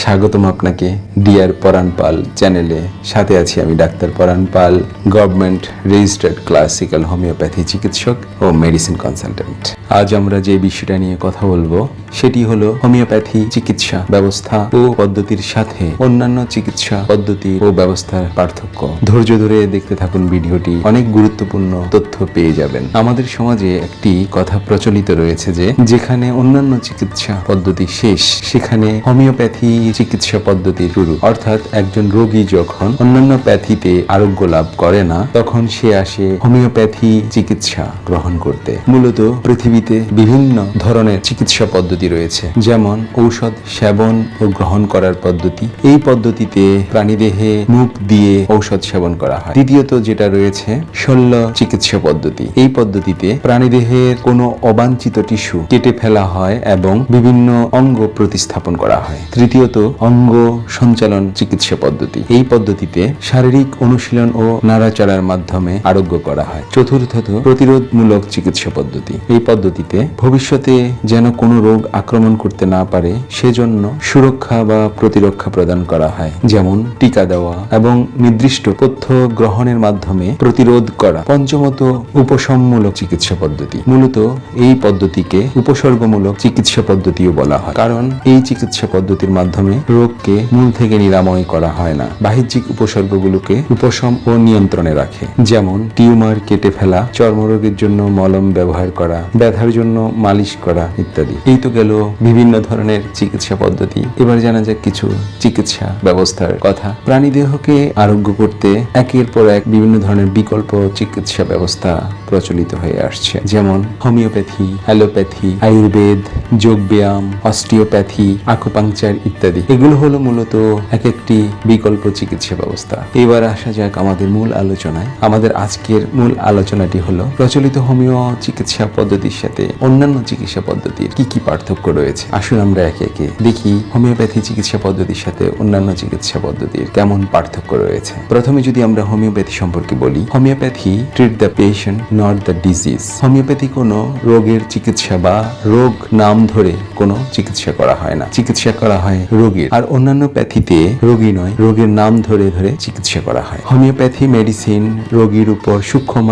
স্বাগতম আপনাকে, ডিয়ার পরাণ পাল চ্যানেলে। সাথে আছি আমি doctor Paran Pal, government registered classical homeopathy চিকিৎসক ও মেডিসিন কনসালটেন্ট। আজ আমরা যে বিষয়টা নিয়ে কথা বলব, সেটি হলো হোমিওপ্যাথি চিকিৎসা ব্যবস্থা ও পদ্ধতির সাথে অন্যান্য চিকিৎসা পদ্ধতি ও ব্যবস্থার পার্থক্য। ধৈর্য ধরে দেখতে থাকুন ভিডিওটি, অনেক গুরুত্বপূর্ণ তথ্য পেয়ে যাবেন। আমাদের সমাজে একটি কথা প্রচলিত রয়েছে যে, যেখানে অন্যান্য চিকিৎসা পদ্ধতি শেষ, সেখানে হোমিওপ্যাথি চিকিৎসা পদ্ধতি শুরু। অর্থাৎ একজন রোগী যখন অন্যান্য প্যাথিতে আরোগ্য লাভ করে না, তখন সে আসে হোমিওপ্যাথি চিকিৎসা গ্রহণ করতে। মূলত পৃথিবীতে বিভিন্ন ধরনের চিকিৎসা পদ্ধতি রয়েছে। যেমন ঔষধ সেবন ও গ্রহণ করার পদ্ধতি। এই পদ্ধতিতে প্রাণীদেহে মুখ দিয়ে ঔষধ সেবন করা হয়। দ্বিতীয়ত যেটা রয়েছে, শল্য চিকিৎসা পদ্ধতি। এই পদ্ধতিতে প্রাণীদেহের কোনো অবাঞ্ছিত টিস্যু কেটে ফেলা হয় এবং বিভিন্ন অঙ্গ প্রতিস্থাপন করা হয়। তৃতীয়ত অঙ্গ সঞ্চালন চিকিৎসা পদ্ধতি। এই পদ্ধতিতে শারীরিক অনুশীলন ও নাড়াচাড়ার মাধ্যমে আরোগ্য করা হয়। চতুর্থত, প্রতিরোধমূলক চিকিৎসা পদ্ধতি। এই পদ্ধতিতে ভবিষ্যতে যেন কোনো রোগ আক্রমণ করতে না পারে, সেজন্য সুরক্ষা বা প্রতিরক্ষা প্রদান করা হয়। যেমন টিকা দেওয়া এবং নির্দিষ্ট তথ্য গ্রহণের মাধ্যমে প্রতিরোধ করা। পঞ্চমত, উপশমমূলক চিকিৎসা পদ্ধতি। মূলত এই পদ্ধতিকে উপসর্গমূলক চিকিৎসা পদ্ধতিও বলা হয়। কারণ এই চিকিৎসা পদ্ধতির মাধ্যমে রোগকে মূল থেকে নিরাময় করা হয় না। বাহ্যিক উপসর্গগুলোকে উপশম ও নিয়ন্ত্রণে রাখে। যেমন, টিউমার কেটে ফেলা, চর্মরোগের জন্য মলম ব্যবহার করা, ব্যথার জন্য মালিশ করা ইত্যাদি। এই তো গেল বিভিন্ন ধরনের চিকিৎসা পদ্ধতি। এবার জানা যাক কিছু চিকিৎসা ব্যবস্থার কথা। প্রাণীদেহকে আরোগ্য করতে একের পর এক বিভিন্ন ধরনের বিকল্প চিকিৎসা ব্যবস্থা প্রচলিত হয়ে আসছে। যেমন হোমিওপ্যাথি, অ্যালোপ্যাথি, আয়ুর্বেদ, যোগব্যায়াম, অস্টিওপ্যাথি আকুপাংচার ইত্যাদি। এগুলো হলো মূলত এক একটি বিকল্প চিকিৎসা ব্যবস্থা। এবার আসা যাক আমাদের মূল আলোচনায়। আমাদের আজকের মূল আলোচনাটি হলো প্রচলিত হোমিও চিকিৎসা পদ্ধতির সাথে অন্যান্য চিকিৎসা পদ্ধতির কি কি পার্থক্য রয়েছে? আসুন আমরা একে একে দেখি হোমিওপ্যাথি চিকিৎসা পদ্ধতির সাথে অন্যান্য চিকিৎসা পদ্ধতির কেমন পার্থক্য রয়েছে। প্রথমে যদি আমরা হোমিওপ্যাথি সম্পর্কে বলি, homeopathy treat the patient not the disease homeopathy কোনো রোগের চিকিৎসা বা রোগ নাম ধরে কোনো চিকিৎসা করা হয় না। চিকিৎসা করা হয় রোগীর। আর অন্যান্য প্যাথিতে রোগী নয়, রোগের নাম ধরে ধরে চিকিৎসা করা হয়। হোমিওপ্যাথি মেডিসিন রোগীর উপর সূক্ষ্ম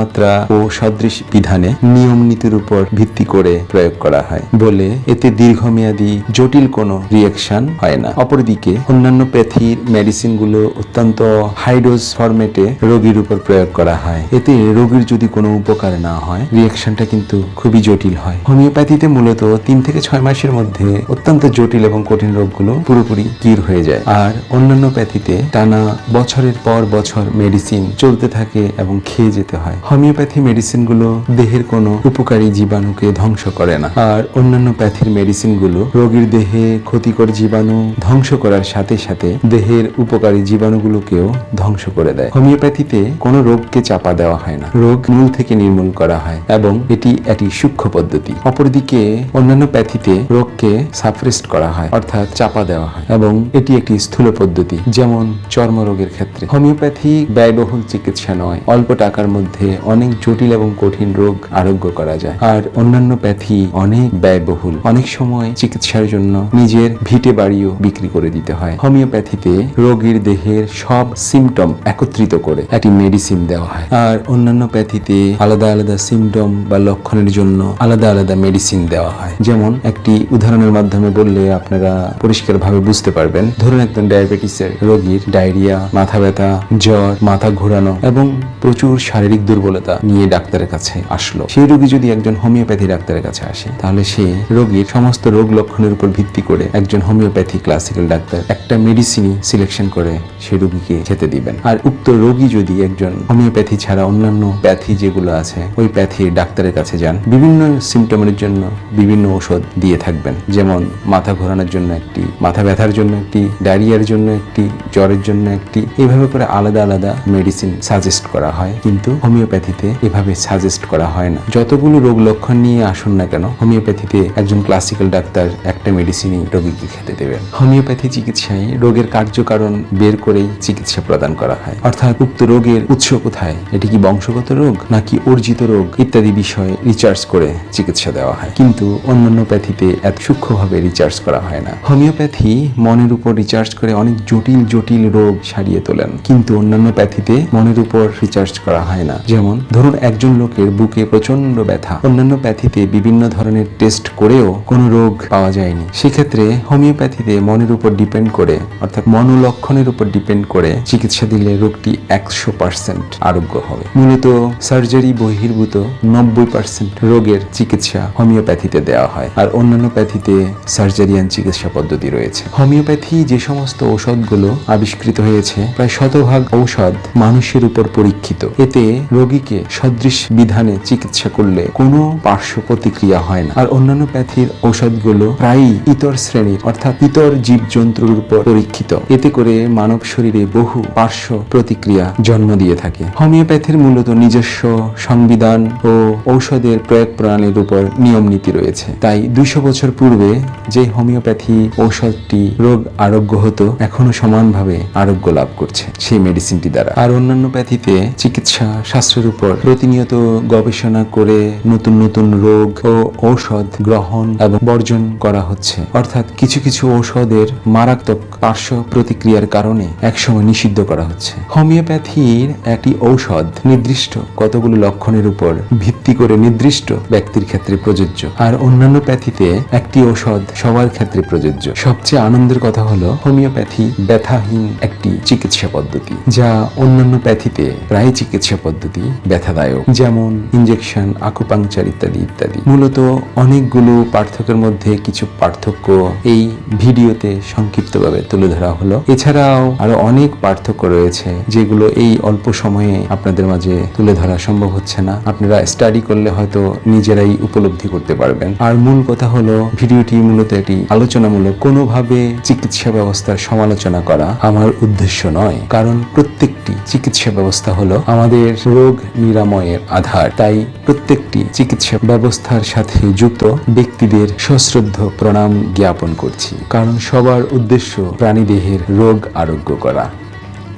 ও সদৃশ বিধানে নিয়ম নীতির উপর ভিত্তি করে প্রয়োগ করা হয় বলে এতে দীর্ঘমেয়াদী জটিল কোনো রিয়াকশন হয় না। অপরদিকে অন্যান্য প্যাথির মেডিসিনগুলো অত্যন্ত হাইডোজ ফরম্যাটে রোগীর উপর প্রয়োগ করা হয়। এতে রোগীর যদি কোনো উপকার না হয় রিয়াকশনটা কিন্তু খুবই জটিল হয়। হোমিওপ্যাথিতে মূলত তিন থেকে ছয় মাসের মধ্যে অত্যন্ত জটিল এবং কঠিন রোগগুলো পুরোপুরি কির হয়ে যায়। আর অন্যান্য প্যাথিতে টানা বছরের পর বছর মেডিসিন চলতে থাকে এবং খেয়ে যেতে হয়। হোমিওপ্যাথি মেডিসিনগুলো দেহের কোনো উপকারী জীবাণুকে ধ্বংস করে না। আর অন্যান্য প্যাথির মেডিসিনগুলো রোগীর দেহে ক্ষতিকর জীবাণু ধ্বংস করার সাথে সাথে দেহের উপকারী জীবাণুগুলোকেও ধ্বংস করে দেয়। হোমিওপ্যাথিতে কোনো রোগকে চাপা দেওয়া হয় না। রোগ মূল থেকে নির্মূল করা হয় এবং এটি একটি সূক্ষ্ম পদ্ধতি। অপরদিকে অন্যান্য প্যাথিতে রোগকে সাপ্রেস্ট করা হয়, অর্থাৎ চাপা দেওয়া হয় এবং এটি একটি স্থূল পদ্ধতি, যেমন চর্মরোগের ক্ষেত্রে। হোমিওপ্যাথি ব্যয়বহুল চিকিৎসা নয়, অল্প টাকার মধ্যে অনেক জটিল এবং কঠিন রোগ আরোগ্য করা যায়। আর অন্যান্য প্যাথি অনেক ব্যয়বহুল, অনেক সময় চিকিৎসার জন্য নিজের ভিটে বাড়িও বিক্রি করে দিতে হয়। হোমিওপ্যাথিতে রোগীর দেহের সব সিমটম একত্রিত করে একটি মেডিসিন দেওয়া হয়। আর অন্যান্য প্যাথিতে আলাদা আলাদা আলাদা সিমটম বা লক্ষণের জন্য আলাদা আলাদা মেডিসিন দেওয়া হয়। যেমন একটি উদাহরণের মাধ্যমে বললে আপনারা পরিষ্কারভাবে বুঝতে পারবেন। ধরুন একজন ডায়াবেটিসের রোগীর ডায়রিয়া মাথা ব্যথা, জ্বর, মাথা ঘোরানো এবং প্রচুর শারীরিক দুর্বলতা নিয়ে ডাক্তারের কাছে আসলো। সেই রোগী যদি একজন হোমিওপ্যাথি ডাক্তারের কাছে আসে, তাহলে সে রোগীর সমস্ত রোগ লক্ষণের উপর ভিত্তি করে একজন হোমিওপ্যাথি ক্লাসিক্যাল ডাক্তার একটা মেডিসিনই সিলেকশন করে সেই রোগীকে খেতে দিবেন। আর উক্ত রোগী যদি একজন হোমিওপ্যাথি ছাড়া অন্যান্য প্যাথি যেগুলো আছে ওই প্যাথির ডাক্তারের কাছে যান। বিভিন্ন সিমটমের জন্য বিভিন্ন ওষুধ দিয়ে থাকবেন। যেমন মাথা ঘোরানোর জন্য একটি, মাথা ব্যথার জন্য একটি, ডায়রিয়ার জন্য একটি, জ্বরের জন্য একটি। এভাবে করে আলাদা আলাদা মেডিসিন সাজেস্ট করা হয়। কিন্তু হোমিওপ্যাথিতে এভাবে সাজেস্ট করা হয় না। যতগুলো রোগ লক্ষণ নিয়ে আসুন না কেন, হোমিওপ্যাথিতে একজন ক্লাসিক্যাল ডাক্তার একটা মেডিসিনই রোগীকে খেতে দেবেন। হোমিওপ্যাথি চিকিৎসায় রোগের কার্যকারণ বের করেই চিকিৎসা প্রদান করা হয়। অর্থাৎ উক্ত রোগের উৎস কোথায়? এটি কি বংশগত রোগ নাকি অর্জিত রোগ ইত্যাদি বিষয়ে রিচার্জ করে চিকিৎসা দেওয়া হয়। কিন্তু অন্যান্য প্যাথিতে এত সূক্ষ্মভাবে রিচার্জ করা হয় না। হোমিওপ্যাথি মনের উপর রিচার্জ করে অনেক জটিল জটিল রোগ সারিয়ে তোলেন। কিন্তু অন্যান্য প্যাথিতে মনের উপর রিচার্জ করা হয় না। যেমন, ধরুন একজন লোকের বুকে প্রচণ্ড ব্যথা। অন্যান্য প্যাথিতে বিভিন্ন ধরনের টেস্ট করেও কোনো রোগ পাওয়া যায়নি। সেক্ষেত্রে হোমিওপ্যাথিতে মনের উপর ডিপেন্ড করে, অর্থাৎ মনোলক্ষণের উপর ডিপেন্ড করে চিকিৎসা দিলে রোগটি একশো পার্সেন্ট আরোগ্য হবে। মূলত সার্জারি বহির্ভূত নব্বই পার্সেন্ট রোগের চিকিৎসা হোমিওপ্যাথিতে দেওয়া হয়। আর অন্যান্য প্যাথিতে সার্জারিয়ান চিকিৎসা পদ্ধতি রয়েছে। হোমিওপ্যাথি যে সমস্ত ঔষধগুলো আবিষ্কৃত হয়েছে, প্রায় শতভাগ ঔষধ মানুষের উপর পরীক্ষিত। এতে রোগীকে সদৃশ বিধানে চিকিৎসা করলে কোনো পার্শ্ব প্রতিক্রিয়া হয় না। আর অন্যান্য প্যাথির ঔষধগুলো প্রায়ই ইতর শ্রেণির, অর্থাৎ ইতর জীবজন্তুর উপর পরীক্ষিত। এতে করে মানব শরীরে বহু পার্শ্ব প্রতিক্রিয়া জন্ম দিয়ে থাকে। হোমিওপ্যাথির মূলত নিজস্ব সংবিধান ও ঔষধের প্রয়োগ প্রণালীর উপর নিয়ম নীতি রয়েছে। তাই দুইশো বছর পূর্বে যে হোমিওপ্যাথি ঔষধটি রোগ আরোগ্য হতো, এখনও সমানভাবে আরোগ্য লাভ করছে সেই মেডিসিনটি দ্বারা। আর অন্যান্য প্যাথিতে চিকিৎসা শাস্ত্রের উপর প্রতিনিয়ত গবেষণা করে নতুন নতুন রোগ ও ঔষধ গ্রহণ এবং বর্জন করা হচ্ছে। অর্থাৎ কিছু কিছু ঔষধের মারাত্মক পার্শ্ব প্রতিক্রিয়ার কারণে একসময় নিষিদ্ধ করা হচ্ছে। হোমিওপ্যাথির একটি ঔষধ নির্দিষ্ট কতগুলো লক্ষণের উপর ভিত্তি করে নির্দিষ্ট ব্যক্তির ক্ষেত্রে প্রযোজ্য। আর অন্যান্য প্যাথিতে একটি ঔষধ সবার ক্ষেত্রে প্রযোজ্য। সবচেয়ে আনন্দের কথা হলো, হোমিওপ্যাথি ব্যথাহীন একটি চিকিৎসা পদ্ধতি, যা অন্যান্য প্যাথিতে প্রায় চিকিৎসা পদ্ধতি ব্যথাদায়ক, যেমন ইনজেকশন আকুপাংচার ইত্যাদি ইত্যাদি। মূলত অনেকগুলো পার্থক্যের মধ্যে কিছু পার্থক্য এই ভিডিওতে সংক্ষিপ্তভাবে তুলে ধরা হলো। এছাড়াও আরও অনেক পার্থক্য রয়েছে, যেগুলো এই অল্প সময়ে আপনাদের মাঝে তুলে ধরা সম্ভব হচ্ছে। না। আপনারা স্টাডি করলে হয়তো নিজেরাই উপলব্ধি করতে পারবেন। আর মূল কথা হলো, ভিডিওটি মূলত একটি আলোচনামূলক, কোনোভাবে চিকিৎসা ব্যবস্থার সমালোচনা করা আমার উদ্দেশ্য নয়। কারণ প্রত্যেকটি চিকিৎসা ব্যবস্থা হলো আমাদের রোগ নিরাময়ের আধার। তাই প্রত্যেকটি চিকিৎসা ব্যবস্থার সাথে যুক্ত ব্যক্তিদের সশ্রদ্ধ প্রণাম জ্ঞাপন করছি। কারণ সবার উদ্দেশ্য প্রাণীদেহের রোগ আরোগ্য করা।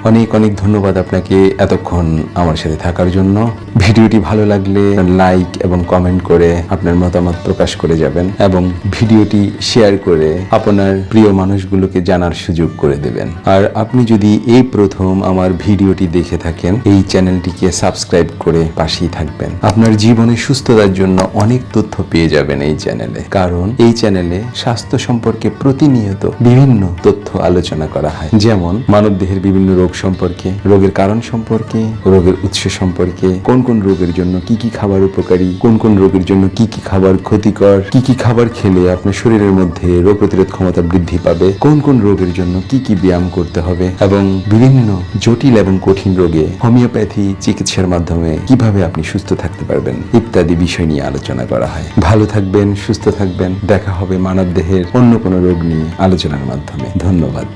অনেক অনেক ধন্যবাদ আপনাকে এতক্ষণ আমার সাথে থাকার জন্য। ভিডিওটি ভালো লাগলে লাইক এবং কমেন্ট করে আপনার মতামত প্রকাশ করে যাবেন এবং ভিডিওটি শেয়ার করে আপনার প্রিয় মানুষগুলোকে জানার সুযোগ করে দেবেন। আর আপনি যদি এই প্রথম আমার ভিডিওটি দেখে থাকেন, এই চ্যানেলটিকে সাবস্ক্রাইব করে পাশেই থাকবেন। আপনার জীবনে সুস্থতার জন্য অনেক তথ্য পেয়ে যাবেন এই চ্যানেলে। কারণ এই চ্যানেলে স্বাস্থ্য সম্পর্কে প্রতিনিয়ত বিভিন্ন তথ্য আলোচনা করা হয়। যেমন মানবদেহের বিভিন্ন রোগ সম্পর্কে, রোগের কারণ সম্পর্কে, রোগের উৎস সম্পর্কে, কোন কোন রোগের জন্য কি কি খাবার উপকারী, কোন কোন রোগের জন্য কি কি খাবার ক্ষতিকর, কি কি খাবার খেলে আপনার শরীরের মধ্যে রোগ প্রতিরোধ ক্ষমতা বৃদ্ধি পাবে, কোন কোন রোগের জন্য কি কি ব্যায়াম করতে হবে এবং বিভিন্ন জটিল এবং কঠিন রোগে হোমিওপ্যাথি চিকিৎসার মাধ্যমে কীভাবে আপনি সুস্থ থাকতে পারবেন ইত্যাদি বিষয় নিয়ে আলোচনা করা হয়। ভালো থাকবেন, সুস্থ থাকবেন, দেখা হবে মানব দেহের অন্য কোনো রোগ নিয়ে আলোচনার মাধ্যমে। ধন্যবাদ।